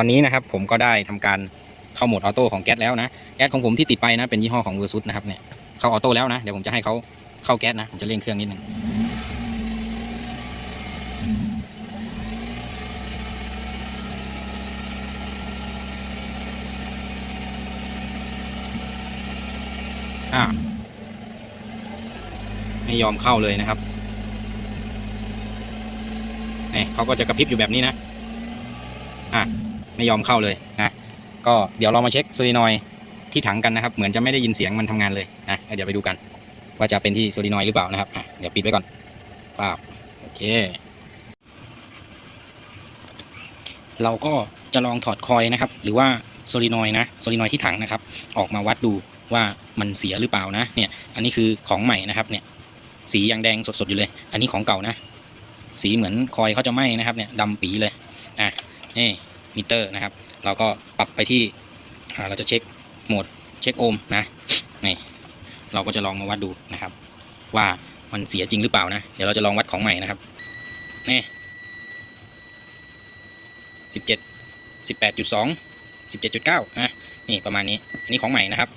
ตอนนี้นะครับผมก็ได้ทำการเข้าโหมดออโต้ของแก๊สแล้วนะแก๊สของผมที่ติดไปนะเป็นยี่ห้อของเวอร์ซุสนะครับเนี่ยเข้าออโต้แล้วนะเดี๋ยวผมจะให้เขาเข้าแก๊สนะผมจะเร่งเครื่องนิดนึงอ่าไม่ยอมเข้าเลยนะครับเนี่ยเขาก็จะกระพริบอยู่แบบนี้นะ อะ ไม่ยอมเข้าเลยนะก็เดี๋ยวเรามาเช็คโซลินอยที่ถังกันนะครับ เหมือนจะไม่ได้ยินเสียงมันทำงานเลยนะเดี๋ยวไปดูกัน ว่าจะเป็นที่โซลินอยหรือเปล่านะครับเดี๋ยวปิดไว้ก่อนป้าบโอเค เราก็จะลองถอดคอยนะครับ หรือว่าโซลินอยนะโซลินอยที่ถังนะครับ ออกมาวัดดูว่ามันเสียหรือเปล่านะเนี่ย อันนี้คือของใหม่นะครับเนี่ยสียังแดงสดๆอยู่เลย อันนี้ของเก่านะ สีเหมือนคอยเขาจะไหม้นะครับเนี่ยดำปีเลย อะ นี่ มิเตอร์นะครับ เราก็ปรับไปที่เราจะเช็คโหมดเช็คโอห์มนะนี่เราก็จะลองมาวัดดูนะครับ ว่ามันเสียจริงหรือเปล่านะ เดี๋ยวเราจะลองวัดของใหม่นะครับนี่สิบเจ็ดสิบแปดจุดสองสิบเจ็ดจุดเก้านะนี่ประมาณนี้อันนี้ของใหม่นะครับ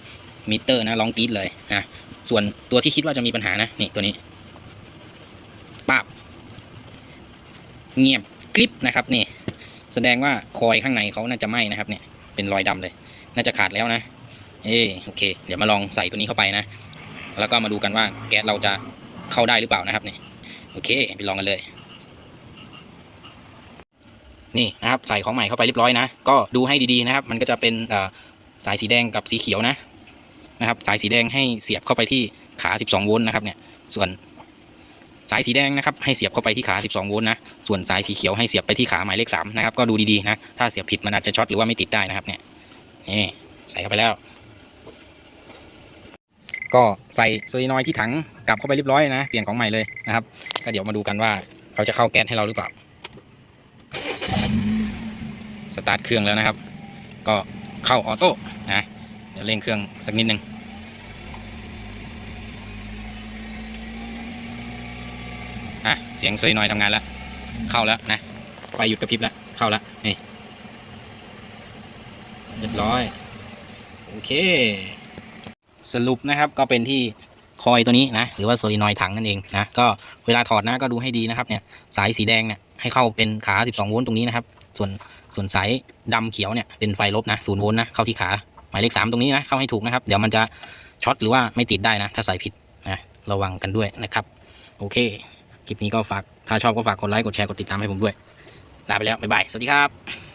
มิเตอร์นะลองตีดเลยนะส่วนตัวที่คิดว่าจะมีปัญหานะนี่ตัวนี้ปาบเงียบกริบนะครับนี่ แสดงว่าคอยข้างในเขาน่าจะไหม้นะครับเนี่ยเป็นรอยดำเลย น่าจะขาดแล้วนะ เออโอเค เดี๋ยวมาลองใส่ตัวนี้เข้าไปนะ แล้วก็มาดูกันว่าแก๊สเราจะเข้าได้หรือเปล่านะครับเนี่ยโอเคไปลองกันเลย นี่นะครับใส่ของใหม่เข้าไปเรียบร้อยนะ ก็ดูให้ดีๆนะครับ มันก็จะเป็นสายสีแดงกับสีเขียวนะนะครับ สายสีแดงให้เสียบเข้าไปที่ขา 12 โวลต์นะครับเนี่ยส่วน สายสีแดงนะครับให้เสียบเข้าไปที่ขา 12 โวลต์นะ ส่วนสายสีเขียวให้เสียบไปที่ขาหมายเลข3นะครับก็ดูดีๆนะถ้าเสียบผิดมันอาจจะช็อตหรือว่าไม่ติดได้นะครับเนี่ยนี่ใส่เข้าไปแล้ว ก็ใส่โซลินอยด์ที่ถังกลับเข้าไปเรียบร้อยนะเปลี่ยนของใหม่เลยนะครับก็เดี๋ยวมาดูกันว่าเขาจะเข้าแก๊สให้เราหรือเปล่าสตาร์ทเครื่องแล้วนะครับ ก็เข้าออโต้นะเดี๋ยวเร่งเครื่องสักนิดนึง อะเสียงซวยหน่อยทำงานแล้ว เข้าแล้วนะไฟหยุดกระพริบแล้ว เข้าแล้วนี่เรียบร้อย โอเค สรุปนะครับก็เป็นที่คอยตัวนี้นะ หรือว่าโซลินอยถังนั่นเองนะ ก็เวลาถอดนะก็ดูให้ดีนะครับเนี่ย สายสีแดงเนี่ยให้เข้าเป็นขา 12 โวลต์ตรงนี้นะครับ ส่วนส่วนสายดำเขียวเนี่ยเป็นไฟลบนะ0โวลต์นะ เข้าที่ขา หมายเลข 3 ตรงนี้นะ เข้าให้ถูกนะครับ เดี๋ยวมันจะช็อตหรือว่าไม่ติดได้นะ ถ้าใส่ผิดนะ ระวังกันด้วยนะครับ โอเค คลิปนี้ก็ฝาก ถ้าชอบก็ฝากกดไลค์ กดแชร์ กดติดตามให้ผมด้วย ลาไปแล้ว บ๊ายบาย สวัสดีครับ